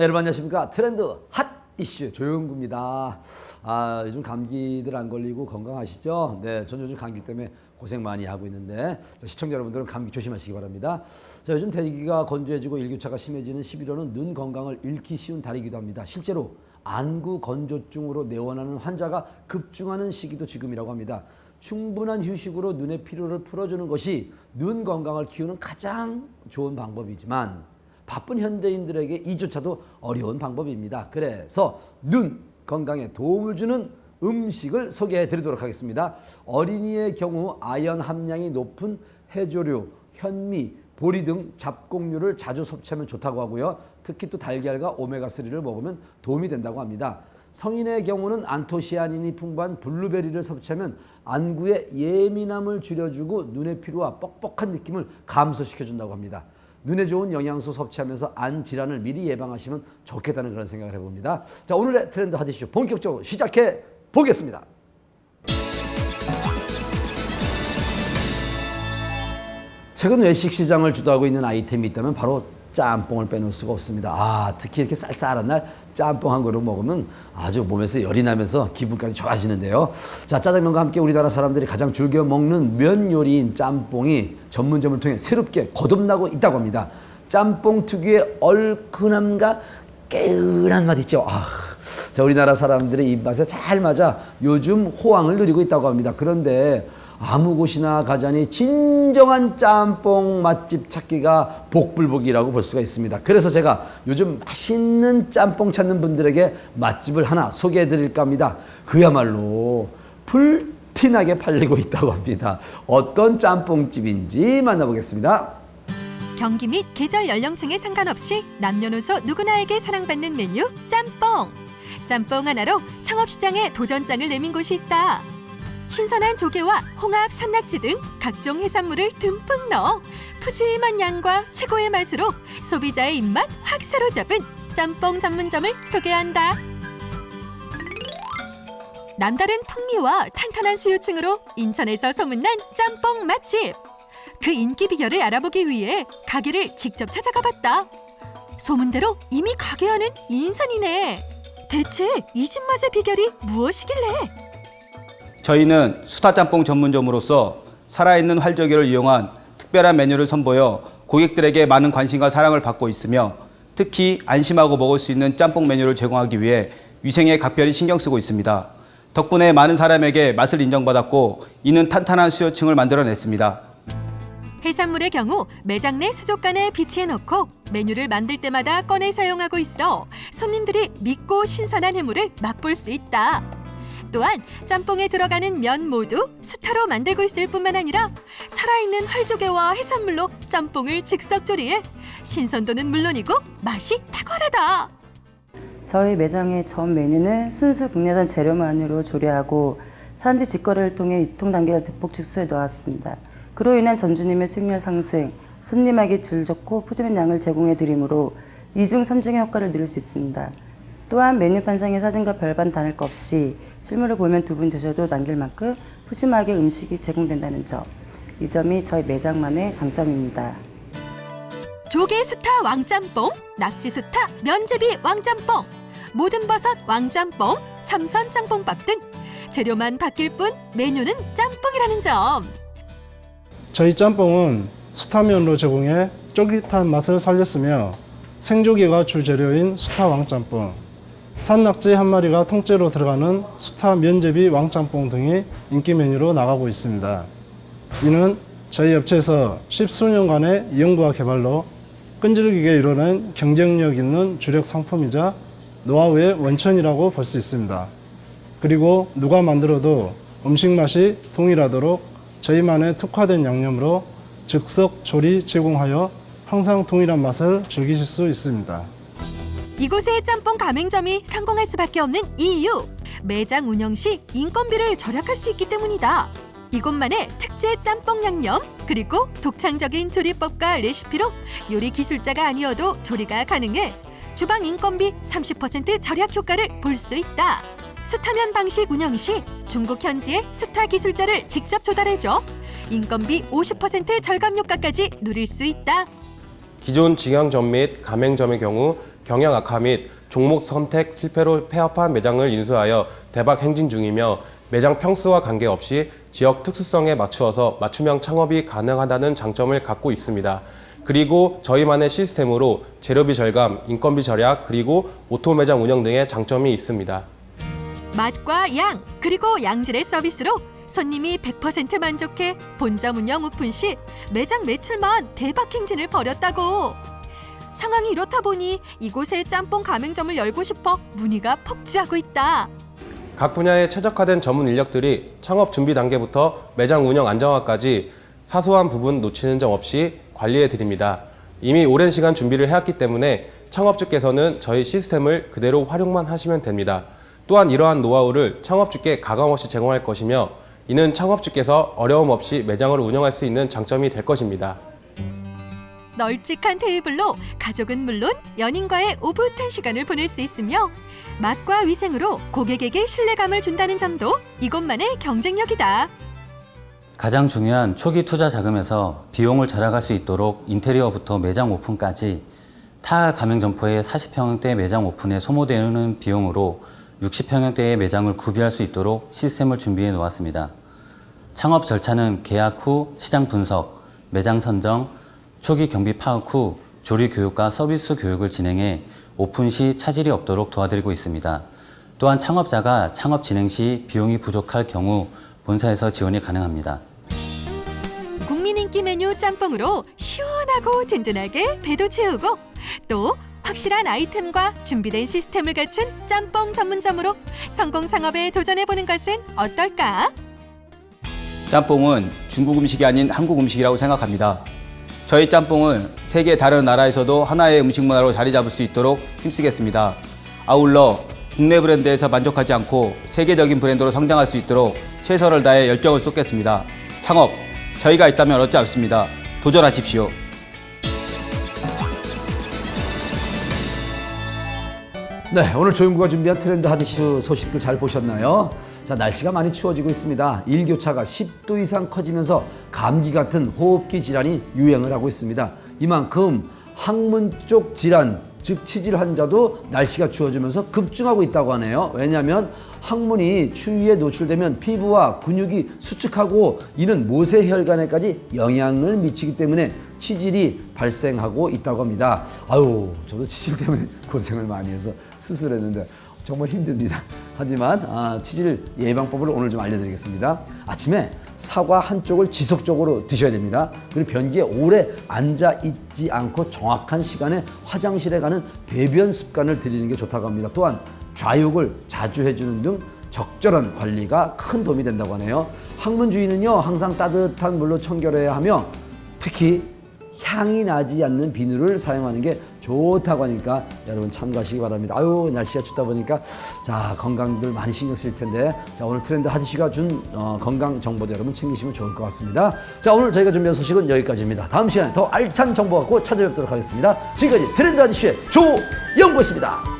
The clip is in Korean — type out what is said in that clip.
네, 여러분 안녕하십니까. 트렌드 핫 이슈 조영구입니다. 아, 요즘 감기들 안 걸리고 건강하시죠? 네, 전 요즘 감기 때문에 고생 많이 하고 있는데 자, 시청자 여러분들은 감기 조심하시기 바랍니다. 자, 요즘 대기가 건조해지고 일교차가 심해지는 11월은 눈 건강을 잃기 쉬운 달이기도 합니다. 실제로 안구 건조증으로 내원하는 환자가 급증하는 시기도 지금이라고 합니다. 충분한 휴식으로 눈의 피로를 풀어주는 것이 눈 건강을 키우는 가장 좋은 방법이지만 바쁜 현대인들에게 이조차도 어려운 방법입니다. 그래서 눈 건강에 도움을 주는 음식을 소개해 드리도록 하겠습니다. 어린이의 경우 아연 함량이 높은 해조류, 현미, 보리 등 잡곡류를 자주 섭취하면 좋다고 하고요. 특히 또 달걀과 오메가3를 먹으면 도움이 된다고 합니다. 성인의 경우는 안토시아닌이 풍부한 블루베리를 섭취하면 안구의 예민함을 줄여주고 눈의 피로와 뻑뻑한 느낌을 감소시켜준다고 합니다. 눈에 좋은 영양소 섭취하면서 안 질환을 미리 예방하시면 좋겠다는 그런 생각을 해봅니다. 자 오늘의 트렌드 하디슈 본격적으로 시작해 보겠습니다. 최근 외식 시장을 주도하고 있는 아이템이 있다면 바로 짬뽕을 빼놓을 수가 없습니다. 아, 특히 이렇게 쌀쌀한 날 짬뽕 한 그릇 먹으면 아주 몸에서 열이 나면서 기분까지 좋아지는데요. 자, 짜장면과 함께 우리나라 사람들이 가장 즐겨 먹는 면 요리인 짬뽕이 전문점을 통해 새롭게 거듭나고 있다고 합니다. 짬뽕 특유의 얼큰함과 깨은한 맛 있죠. 아, 자, 우리나라 사람들의 입맛에 잘 맞아 요즘 호황을 누리고 있다고 합니다. 그런데 아무 곳이나 가자니 진정한 짬뽕 맛집 찾기가 복불복이라고 볼 수가 있습니다. 그래서 제가 요즘 맛있는 짬뽕 찾는 분들에게 맛집을 하나 소개해 드릴까 합니다. 그야말로 불티나게 팔리고 있다고 합니다. 어떤 짬뽕집인지 만나보겠습니다. 경기 및 계절 연령층에 상관없이 남녀노소 누구나에게 사랑받는 메뉴 짬뽕. 짬뽕 하나로 창업시장에 도전장을 내민 곳이 있다. 신선한 조개와 홍합, 산낙지 등 각종 해산물을 듬뿍 넣어 푸짐한 양과 최고의 맛으로 소비자의 입맛 확 사로잡은 짬뽕 전문점을 소개한다. 남다른 풍미와 탄탄한 수요층으로 인천에서 소문난 짬뽕 맛집. 그 인기 비결을 알아보기 위해 가게를 직접 찾아가 봤다. 소문대로 이미 가게 안은 인산이네. 대체 이 집 맛의 비결이 무엇이길래? 저희는 수타짬뽕 전문점으로서 살아있는 활조개를 이용한 특별한 메뉴를 선보여 고객들에게 많은 관심과 사랑을 받고 있으며 특히 안심하고 먹을 수 있는 짬뽕 메뉴를 제공하기 위해 위생에 각별히 신경 쓰고 있습니다. 덕분에 많은 사람에게 맛을 인정받았고 이는 탄탄한 수요층을 만들어냈습니다. 해산물의 경우 매장 내 수족관에 비치해 놓고 메뉴를 만들 때마다 꺼내 사용하고 있어 손님들이 믿고 신선한 해물을 맛볼 수 있다. 또한 짬뽕에 들어가는 면 모두 수타로 만들고 있을 뿐만 아니라 살아있는 활조개와 해산물로 짬뽕을 즉석 조리해 신선도는 물론이고 맛이 탁월하다. 저희 매장의 전 메뉴는 순수 국내산 재료만으로 조리하고 산지 직거래를 통해 유통 단계를 대폭 축소해 놓았습니다. 그로 인한 점주님의 수익률 상승, 손님에게 질 좋고 푸짐한 양을 제공해 드리므로 이중 삼중의 효과를 누릴 수 있습니다. 또한 메뉴 판상의 사진과 별반 다를 것 없이 실물을 보면 두 분 드셔도 남길 만큼 푸짐하게 음식이 제공된다는 점. 이 점이 저희 매장만의 장점입니다. 조개 수타 왕짬뽕, 낙지 수타 면제비 왕짬뽕, 모든 버섯 왕짬뽕, 삼선 짬뽕밥 등 재료만 바뀔 뿐 메뉴는 짬뽕이라는 점. 저희 짬뽕은 수타면으로 제공해 쫄깃한 맛을 살렸으며 생조개가 주재료인 수타 왕 짬뽕, 산낙지 한 마리가 통째로 들어가는 수타 면제비 왕짬뽕 등이 인기 메뉴로 나가고 있습니다. 이는 저희 업체에서 십수년간의 연구와 개발로 끈질기게 이뤄낸 경쟁력 있는 주력 상품이자 노하우의 원천이라고 볼 수 있습니다. 그리고 누가 만들어도 음식 맛이 동일하도록 저희만의 특화된 양념으로 즉석 조리 제공하여 항상 동일한 맛을 즐기실 수 있습니다. 이곳의 짬뽕 가맹점이 성공할 수밖에 없는 이유 매장 운영 시 인건비를 절약할 수 있기 때문이다. 이곳만의 특제 짬뽕 양념 그리고 독창적인 조리법과 레시피로 요리 기술자가 아니어도 조리가 가능해 주방 인건비 30% 절약 효과를 볼 수 있다. 수타면 방식 운영 시 중국 현지의 수타 기술자를 직접 조달해줘 인건비 50% 절감 효과까지 누릴 수 있다. 기존 직영점 및 가맹점의 경우 경영 악화 및 종목 선택 실패로 폐업한 매장을 인수하여 대박 행진 중이며 매장 평수와 관계없이 지역 특수성에 맞추어서 맞춤형 창업이 가능하다는 장점을 갖고 있습니다. 그리고 저희만의 시스템으로 재료비 절감, 인건비 절약, 그리고 오토 매장 운영 등의 장점이 있습니다. 맛과 양 그리고 양질의 서비스로 손님이 100% 만족해 본점 운영 오픈 시 매장 매출만 대박 행진을 벌였다고. 상황이 이렇다 보니 이곳에 짬뽕 가맹점을 열고 싶어 문의가 폭주하고 있다. 각 분야에 최적화된 전문 인력들이 창업 준비 단계부터 매장 운영 안정화까지 사소한 부분 놓치는 점 없이 관리해 드립니다. 이미 오랜 시간 준비를 해왔기 때문에 창업주께서는 저희 시스템을 그대로 활용만 하시면 됩니다. 또한 이러한 노하우를 창업주께 가감 없이 제공할 것이며 이는 창업주께서 어려움 없이 매장을 운영할 수 있는 장점이 될 것입니다. 널찍한 테이블로 가족은 물론 연인과의 오붓한 시간을 보낼 수 있으며 맛과 위생으로 고객에게 신뢰감을 준다는 점도 이곳만의 경쟁력이다. 가장 중요한 초기 투자 자금에서 비용을 절약할 수 있도록 인테리어부터 매장 오픈까지 타 가맹 점포의 40평형대 매장 오픈에 소모되는 비용으로 60평형대의 매장을 구비할 수 있도록 시스템을 준비해 놓았습니다. 창업 절차는 계약 후 시장 분석, 매장 선정, 초기 경비 파악 후 조리 교육과 서비스 교육을 진행해 오픈 시 차질이 없도록 도와드리고 있습니다. 또한 창업자가 창업 진행 시 비용이 부족할 경우 본사에서 지원이 가능합니다. 국민 인기 메뉴 짬뽕으로 시원하고 든든하게 배도 채우고 또 확실한 아이템과 준비된 시스템을 갖춘 짬뽕 전문점으로 성공 창업에 도전해 보는 것은 어떨까? 짬뽕은 중국 음식이 아닌 한국 음식이라고 생각합니다. 저희 짬뽕은 세계 다른 나라에서도 하나의 음식 문화로 자리 잡을 수 있도록 힘쓰겠습니다. 아울러 국내 브랜드에서 만족하지 않고 세계적인 브랜드로 성장할 수 있도록 최선을 다해 열정을 쏟겠습니다. 창업, 저희가 있다면 어찌 않습니다. 도전하십시오. 네, 오늘 조용구가 준비한 트렌드 하디슈 소식들 잘 보셨나요? 자, 날씨가 많이 추워지고 있습니다. 일교차가 10도 이상 커지면서 감기 같은 호흡기 질환이 유행을 하고 있습니다. 이만큼 항문 쪽 질환, 즉 치질 환자도 날씨가 추워지면서 급증하고 있다고 하네요. 왜냐하면 항문이 추위에 노출되면 피부와 근육이 수축하고 이는 모세혈관에까지 영향을 미치기 때문에 치질이 발생하고 있다고 합니다. 아유, 저도 치질 때문에 고생을 많이 해서 수술했는데 정말 힘듭니다. 하지만 아, 치질 예방법을 오늘 좀 알려드리겠습니다. 아침에 사과 한쪽을 지속적으로 드셔야 됩니다. 그리고 변기에 오래 앉아 있지 않고 정확한 시간에 화장실에 가는 배변 습관을 들이는 게 좋다고 합니다. 또한 좌욕을 자주 해주는 등 적절한 관리가 큰 도움이 된다고 하네요. 항문 주위는요 항상 따뜻한 물로 청결해야 하며 특히 향이 나지 않는 비누를 사용하는 게 좋다고 하니까 여러분 참고하시기 바랍니다. 아유 날씨가 춥다 보니까 자 건강들 많이 신경 쓰실 텐데 자 오늘 트렌드 하디슈가 준 어, 건강 정보도 여러분 챙기시면 좋을 것 같습니다. 자 오늘 저희가 준비한 소식은 여기까지입니다. 다음 시간에 더 알찬 정보 갖고 찾아뵙도록 하겠습니다. 지금까지 트렌드 하디슈의 조영구였습니다.